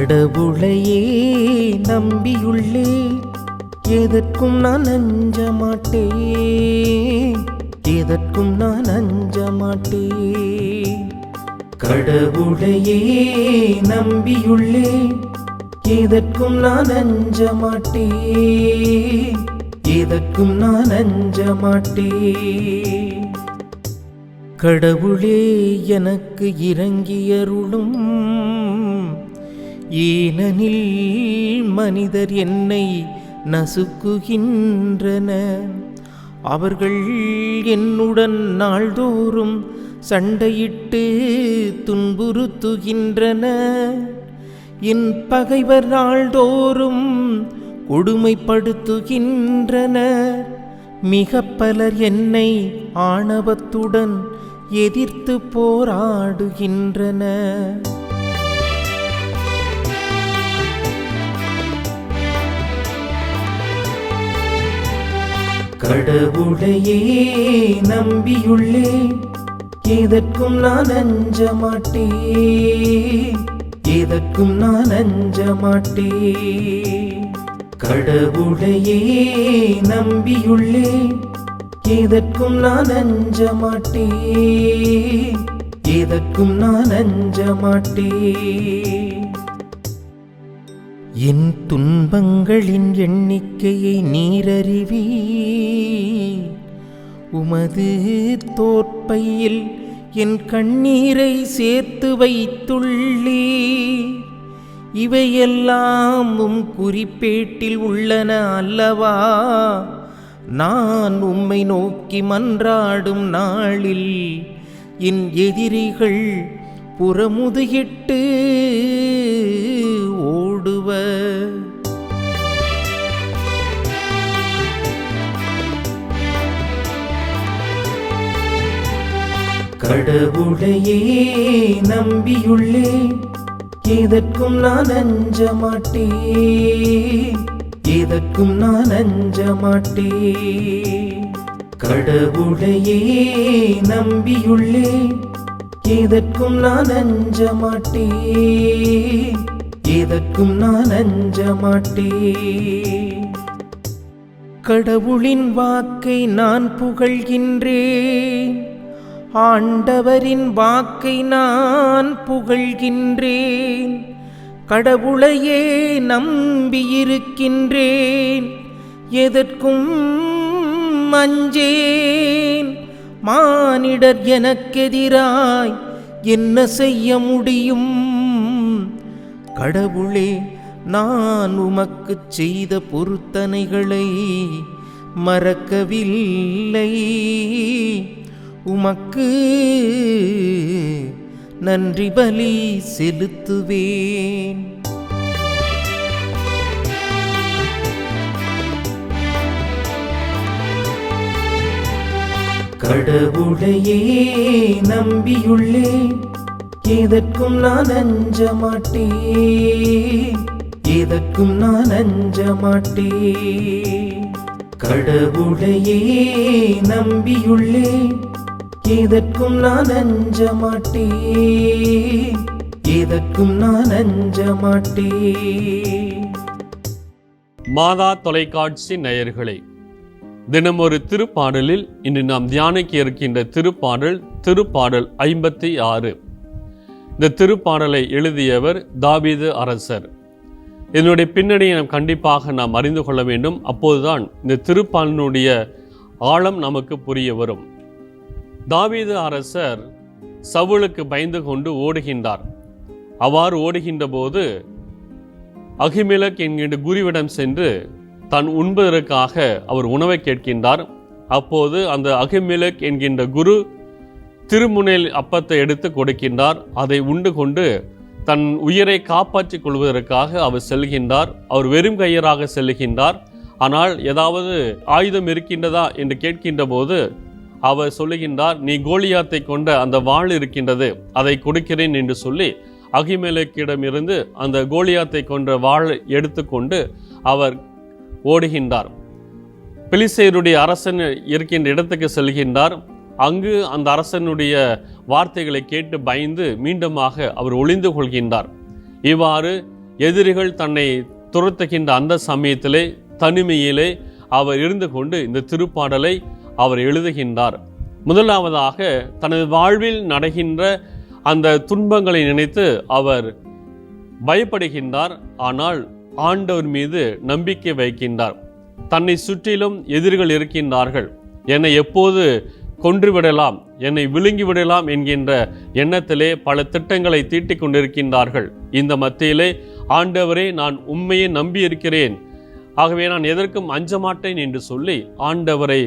கடவுளையே நம்பியுள்ளே எதற்கும் நான் அஞ்ச மாட்டே எதற்கும் நான் அஞ்ச மாட்டே கடவுளையே நம்பியுள்ளே எதற்கும் நான் அஞ்ச மாட்டே எதற்கும் நான் அஞ்ச மாட்டே கடவுளே எனக்கு இறங்கியருளும் ஏனெனில் மனிதர் என்னை நசுக்குகின்றன. அவர்கள் என்னுடன் நாள்தோறும் சண்டையிட்டு துன்புறுத்துகின்றன. என் பகைவர் நாள்தோறும் கொடுமைப்படுத்துகின்றனர் மிக பலர் என்னை ஆணவத்துடன் எதிர்த்து போராடுகின்றனர். கடவுளையே நம்பியுள்ளே எதற்கும் நான் அஞ்ச மாட்டே. எதற்கும் நான் அஞ்ச மாட்டே. கடவுளையே நம்பியுள்ளே எதற்கும் நான் அஞ்ச மாட்டே. எதற்கும் நான் அஞ்ச மாட்டே. என் துன்பங்களின் எண்ணிக்கையை நீரறிவி உமது தோற்பையில் என் கண்ணீரை சேர்த்து வைத்துள்ளே இவையெல்லாம் உம் குறிப்பேட்டில் உள்ளன அல்லவா? நான் உம்மை நோக்கி மன்றாடும் நாளில் என் எதிரிகள் புறமுதுகிட்டு ஓடுவர். கடவுளையே நம்பியுள்ளே எதற்கும் நான் அஞ்ச மாட்டே. எதற்கும் நான் அஞ்ச மாட்டே. கடவுளையே நம்பியுள்ளே எதற்கும் நான் அஞ்ச மாட்டே. எதற்கும் நான் அஞ்ச மாட்டே. கடவுளின் வாக்கை நான் புகழ்கின்றேன் ஆண்டவரின் வாக்கை நான் புகழ்கின்றேன். கடவுளையே நம்பியிருக்கின்றேன். எதற்கும் மஞ்சேன் மானிடர் எனக்கெதிராய் என்ன செய்ய முடியும்? கடவுளே நான் உமக்குச் செய்த பொருத்தனைகளை மறக்கவில்லை. உமக்கு நன்றி பலி செலுத்துவேன். கடவுளையே நம்பியுள்ளேன் எதற்கும் நான் அஞ்ச மாட்டேன் எதற்கும் நான் அஞ்ச மாட்டேன் கடவுளையே நம்பியுள்ளேன் இதற்கும் நான் அஞ்ச மாட்டே இதற்கும் நான் அஞ்ச மாட்டே மாதா தொலைக்காட்சி நேயர்களே தினமொரு திருப்பாடலில் இன்று நாம் தியானிக்க இருக்கின்ற திருப்பாடல் திருப்பாடல் ஐம்பத்தி ஆறு. இந்த திருப்பாடலை எழுதியவர் தாபீது அரசர். இதனுடைய பின்னணியை நாம் கண்டிப்பாக நாம் அறிந்து கொள்ள வேண்டும். அப்போதுதான் இந்த திருப்பாடலினுடைய ஆழம் நமக்கு புரிய வரும். தாவீது அரசர் சவுளுக்கு பயந்து கொண்டு ஓடுகின்றார். அவ்வாறு ஓடுகின்ற போது அகிமிலக் என்கின்ற குருவிடம் சென்று தான் உண்பதற்காக அவர் உணவை கேட்கின்றார். அப்போது அந்த அகிமிலக் என்கின்ற குரு திருமுனையில் அப்பத்தை எடுத்து கொடுக்கின்றார். அதை உண்டு கொண்டு தன் உயிரை காப்பாற்றிக் கொள்வதற்காக அவர் செல்கின்றார். அவர் வெறும் கையராக செல்கின்றார். ஆனால் ஏதாவது ஆயுதம் இருக்கின்றதா என்று கேட்கின்ற போது அவர் சொல்லுகின்றார் நீ கோலியாத்தை கொண்ட அந்த வாள் இருக்கின்றது அதை கொடுக்கிறேன் என்று சொல்லி அகிமேலக்கிடமிருந்து அந்த கோலியாத்தை கொன்ற வாள் எடுத்துக்கொண்டு அவர் ஓடுகின்றார். பிலிசேருடைய அரசன் இருக்கின்ற இடத்துக்கு செல்கின்றார். அங்கு அந்த அரசனுடைய வார்த்தைகளை கேட்டு பயந்து மீண்டுமாக அவர் ஒளிந்து கொள்கின்றார். இவ்வாறு எதிரிகள் தன்னை துரத்துகின்ற அந்த சமயத்திலே தனிமையிலே அவர் இருந்து கொண்டு இந்த திருப்பாடலை அவர் எழுதுகின்றார். முதலாவதாக தனது வாழ்வில் நடக்கின்ற அந்த துன்பங்களை நினைத்து அவர் பயப்படுகின்றார். ஆனால் ஆண்டவர் மீது நம்பிக்கை வைக்கின்றார். தன்னை சுற்றிலும் எதிரிகள் இருக்கின்றார்கள். என்னை எப்போது கொன்றுவிடலாம்? என்னை விழுங்கி விடலாம் என்கின்ற எண்ணத்திலே பல திட்டங்களை தீட்டிக் கொண்டிருக்கின்றார்கள். இந்த மத்தியிலே ஆண்டவரே நான் உண்மையை நம்பி இருக்கிறேன் ஆகவே நான் எதற்கும் அஞ்ச மாட்டேன் என்று சொல்லி ஆண்டவரை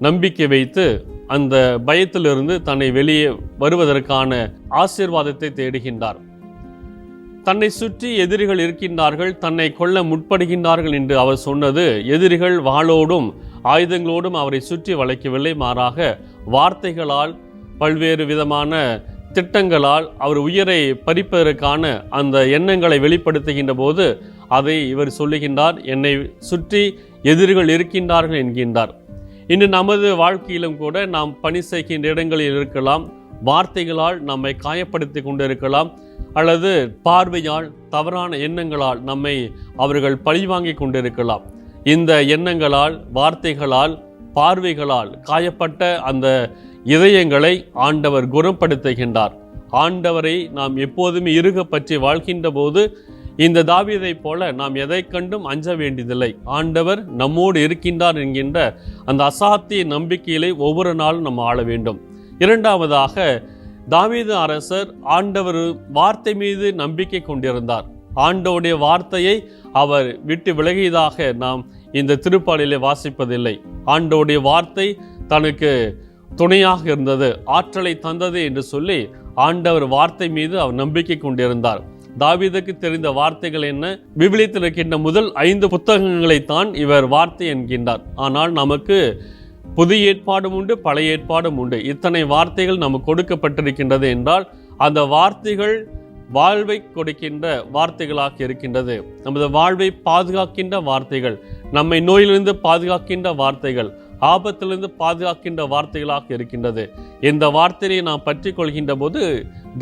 நம்பிக்கை வைத்து அந்த பயத்திலிருந்து தன்னை வெளியே வருவதற்கான ஆசீர்வாதத்தை தேடுகின்றார். தன்னை சுற்றி எதிரிகள் இருக்கின்றார்கள் தன்னை கொல்ல முற்படுகின்றார்கள் என்று அவர் சொன்னது எதிரிகள் வாளோடும் ஆயுதங்களோடும் அவரை சுற்றி வளைக்கவில்லை மாறாக வார்த்தைகளால் பல்வேறு விதமான திட்டங்களால் அவர் உயிரை பறிப்பதற்கான அந்த எண்ணங்களை வெளிப்படுத்துகின்ற போது அதை இவர் சொல்லுகின்றார் என்னை சுற்றி எதிரிகள் இருக்கின்றார்கள் என்கின்றார். இன்று நமது வாழ்க்கையிலும் கூட நாம் பணி செய்கின்ற இடங்களில் இருக்கலாம் வார்த்தைகளால் நம்மை காயப்படுத்தி கொண்டிருக்கலாம் அல்லது பார்வையால் தவறான எண்ணங்களால் நம்மை அவர்கள் பழிவாங்கி கொண்டிருக்கலாம். இந்த எண்ணங்களால் வார்த்தைகளால் பார்வைகளால் காயப்பட்ட அந்த இதயங்களை ஆண்டவர் குணப்படுத்துகின்றார். ஆண்டவரை நாம் எப்போதுமே இருக பற்றி வாழ்கின்ற போது இந்த தாவீதைப் போல நாம் எதை கண்டும் அஞ்ச வேண்டியதில்லை. ஆண்டவர் நம்மோடு இருக்கின்றார் என்கின்ற அந்த அசாத்திய நம்பிக்கையிலே ஒவ்வொரு நாளும் நம்ம ஆள வேண்டும். இரண்டாவதாக தாவீது அரசர் ஆண்டவர் வார்த்தை மீது நம்பிக்கை கொண்டிருந்தார். ஆண்டவுடைய வார்த்தையை அவர் விட்டு விலகியதாக நாம் இந்த திருப்பாலிலே வாசிப்பதில்லை. ஆண்டவுடைய வார்த்தை தனக்கு துணையாக இருந்தது ஆற்றலை தந்தது என்று சொல்லி ஆண்டவர் வார்த்தை மீது அவர் நம்பிக்கை கொண்டிருந்தார். தாவீதுக்கு தெரிந்த வார்த்தைகள் என்ன? விவிலியத்தில் இருக்கின்ற முதல் ஐந்து புத்தகங்களை தான் இவர் வார்த்தை என்கின்றார். ஆனால் நமக்கு புதிய ஏற்பாடும் உண்டு பழைய ஏற்பாடும் உண்டு. இத்தனை வார்த்தைகள் நமக்கு கொடுக்கப்பட்டிருக்கின்றது என்றால் அந்த வார்த்தைகள் வாழ்வை கொடுக்கின்ற வார்த்தைகளாக இருக்கின்றது. நமது வாழ்வை பாதுகாக்கின்ற வார்த்தைகள் நம்மை நோயிலிருந்து பாதுகாக்கின்ற வார்த்தைகள் ஆபத்திலிருந்து பாதுகாக்கின்ற வார்த்தைகளாக இருக்கின்றது. இந்த வார்த்தையை நாம் பற்றி கொள்கின்ற போது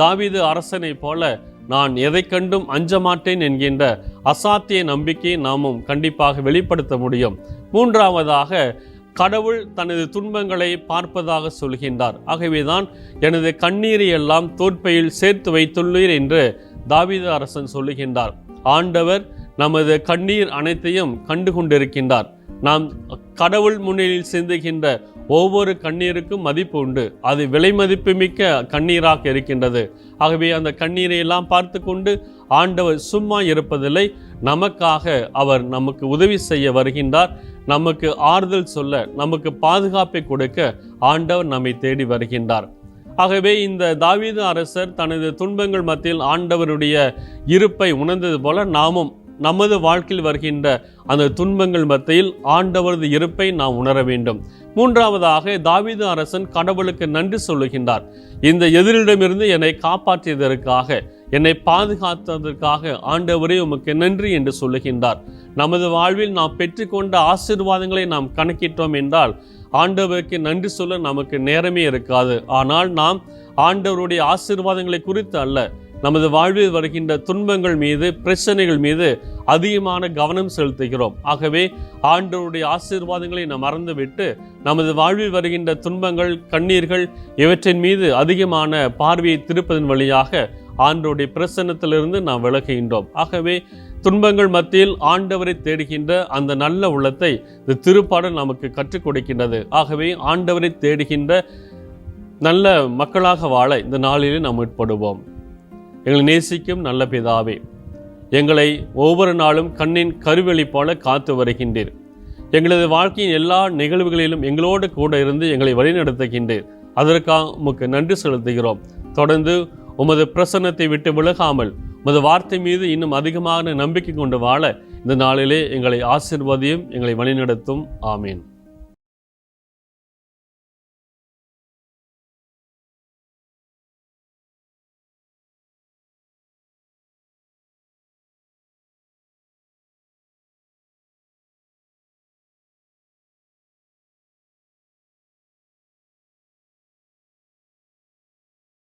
தாவீது அரசனை போல நான் எதை கண்டும் அஞ்ச மாட்டேன் என்கின்ற அசாத்திய நம்பிக்கையை நாமும் கண்டிப்பாக வெளிப்படுத்த முடியும். மூன்றாவதாக கடவுள் தனது துன்பங்களை பார்ப்பதாக சொல்கின்றார். ஆகவேதான் எனது கண்ணீரை எல்லாம் தோற்பையில் சேர்த்து வைத்துள்ளீர் என்று தாவித அரசன் சொல்லுகின்றார். ஆண்டவர் நமது கண்ணீர் அனைத்தையும் கண்டு கொண்டிருக்கின்றார் நாம் கடவுள் முன்னிலையில் சிந்துகின்ற ஒவ்வொரு கண்ணீருக்கும் மதிப்பு உண்டு. அது விலை மதிப்புமிக்க கண்ணீராக இருக்கின்றது. ஆகவே அந்த கண்ணீரை எல்லாம் பார்த்து கொண்டு ஆண்டவர் சும்மா இருப்பதில்லை. நமக்காக அவர் நமக்கு உதவி செய்ய வருகின்றார். நமக்கு ஆறுதல் சொல்ல நமக்கு பாதுகாப்பை கொடுக்க ஆண்டவர் நம்மை தேடி வருகின்றார். ஆகவே இந்த தாவீது அரசர் தனது துன்பங்கள் மத்தியில் ஆண்டவருடைய இருப்பை உணர்ந்தது போல நாமும் நமது வாழ்க்கையில் வருகின்ற அந்த துன்பங்கள் மத்தியில் ஆண்டவரது இருப்பை நாம் உணர வேண்டும். மூன்றாவதாக தாவீது அரசன் கடவுளுக்கு நன்றி சொல்லுகின்றார். இந்த எதிரிடமிருந்து என்னை காப்பாற்றியதற்காக என்னை பாதுகாத்ததற்காக ஆண்டவரே உமக்கு நன்றி என்று சொல்லுகின்றார். நமது வாழ்வில் நாம் பெற்றுக்கொண்ட ஆசீர்வாதங்களை நாம் கணக்கிட்டோம் என்றால் ஆண்டவருக்கு நன்றி சொல்ல நமக்கு நேரமே இருக்காது. ஆனால் நாம் ஆண்டவருடைய ஆசீர்வாதங்களை குறித்து அல்ல நமது வாழ்வில் வருகின்ற துன்பங்கள் மீது பிரச்சனைகள் மீது அதிகமான கவனம் செலுத்துகிறோம். ஆகவே ஆண்டவருடைய ஆசீர்வாதங்களை நாம் மறந்துவிட்டு நமது வாழ்வில் வருகின்ற துன்பங்கள் கண்ணீர்கள் இவற்றின் மீது அதிகமான பார்வையை திருப்பதன் வழியாக ஆண்டவருடைய பிரசன்னத்திலிருந்து நாம் விலகுகின்றோம். ஆகவே துன்பங்கள் மத்தியில் ஆண்டவரை தேடுகின்ற அந்த நல்ல உள்ளத்தை இந்த திருப்பாடல் நமக்கு கற்றுக் கொடுக்கின்றது. ஆகவே ஆண்டவரை தேடுகின்ற நல்ல மக்களாக வாழ இந்த நாளிலே நாம் உட்படுவோம் எங்களை நேசிக்கும் நல்ல பிதாவே எங்களை ஒவ்வொரு நாளும் கண்ணின் கருவெளி போல காத்து வருகின்றீர். எங்களது வாழ்க்கையின் எல்லா நிகழ்வுகளிலும் எங்களோடு கூட இருந்து எங்களை வழிநடத்துகின்றீர். அதற்காக உமக்கு நன்றி செலுத்துகிறோம். தொடர்ந்து உமது பிரசன்னத்தை விட்டு விலகாமல் உமது வார்த்தை மீது இன்னும் அதிகமான நம்பிக்கை கொண்டு வாழ இந்த நாளிலே எங்களை ஆசிர்வதியும் எங்களை வழிநடத்தும். ஆமீன்.